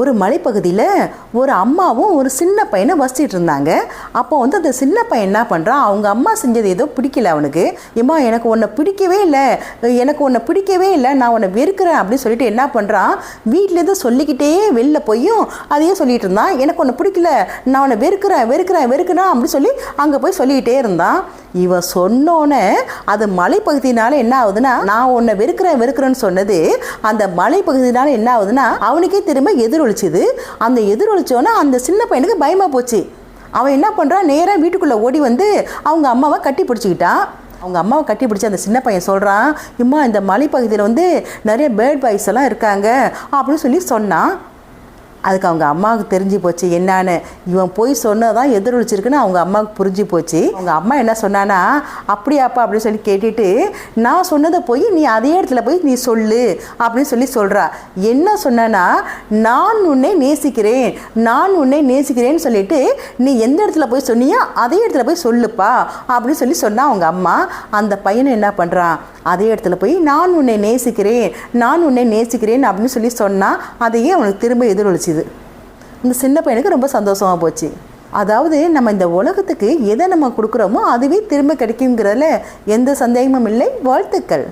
ஒரு மலைப்பகுதியில் ஒரு அம்மாவும் ஒரு சின்ன பையனை வசிச்சிட்டு இருந்தாங்க. அப்போ வந்து அந்த சின்ன பையன் என்ன பண்ணுறான் அவங்க அம்மா செஞ்சது ஏதோ பிடிக்கல அவனுக்கு. ஏம்மா எனக்கு உன்னை பிடிக்கவே இல்லை. எனக்கு உன்னை பிடிக்கவே இல்லை. நான் உன்னை வெறுக்கிறேன் அப்படின்னு சொல்லிட்டு என்ன பண்ணுறான் வீட்டிலேருந்து சொல்லிக்கிட்டே வெளில போயும் அதையே சொல்லிகிட்டு இருந்தான் எனக்கு உன்னை பிடிக்கல. நான் உன்னை வெறுக்கிறேன் வெறுக்கிறேன் வெறுக்கிறேன் அப்படின்னு சொல்லி அங்கே போய் சொல்லிக்கிட்டே இருந்தான் இவன் சொன்னோன்னே அது மலைப்பகுதினால என்ன ஆகுதுன்னா நான் உன்னை வெறுக்கிறேன் வெறுக்கிறேன்னு சொன்னது அந்த மலைப்பகுதினால என்ன ஆகுதுன்னா அவனுக்கே திரும்ப எதிரொலிச்சுது. அந்த எதிரொலிச்சோன்னே அந்த சின்ன பையனுக்கு பயமாக போச்சு. அவன் என்ன பண்ணுறான் நேராக வீட்டுக்குள்ளே ஓடி வந்து அவங்க அம்மாவை கட்டி பிடிச்சிக்கிட்டான் அவங்க அம்மாவை கட்டி பிடிச்சி அந்த சின்ன பையன் சொல்கிறான் இம்மா இந்த மலைப்பகுதியில் வந்து நிறைய பேர்ட் பாய்ஸ் எல்லாம் இருக்காங்க. அப்படின்னு சொல்லி சொன்னான். அதுக்கு அவங்க அம்மாவுக்கு தெரிஞ்சு போச்சு என்னான்னு? இவன் போய் சொன்னதான் எதிரொலிச்சிருக்குன்னு அவங்க அம்மாவுக்கு புரிஞ்சு போச்சு. அவங்க அம்மா என்ன சொன்னானா அப்படியாப்பா அப்படின்னு சொல்லி கேட்டுட்டு நான் சொன்னதை போய் நீ அதே இடத்துல போய் நீ சொல்லு அப்படின்னு சொல்லி சொல்கிறா என்ன சொன்னா நான் உன்னை நேசிக்கிறேன் நான் உன்னை நேசிக்கிறேன்னு சொல்லிட்டு நீ எந்த இடத்துல போய் சொன்னியோ அதே இடத்துல போய் சொல்லுப்பா அப்படின்னு சொல்லி சொன்னா அவங்க அம்மா. அந்த பையனை என்ன பண்ணுறான் அதே இடத்துல போய் நான் உன்னை நேசிக்கிறேன் நான் உன்னை நேசிக்கிறேன் அப்படின்னு சொல்லி சொன்னால் அதையே அவனுக்கு திரும்ப எதிரொலிச்சுது இந்த சின்ன பையனுக்கு ரொம்ப சந்தோஷமாக போச்சு. அதாவது நம்ம இந்த உலகத்துக்கு எதை நம்ம கொடுக்குறோமோ அதுவே திரும்ப கிடைக்குங்கிறதுல எந்த சந்தேகமும் இல்லை. வாழ்த்துக்கள்.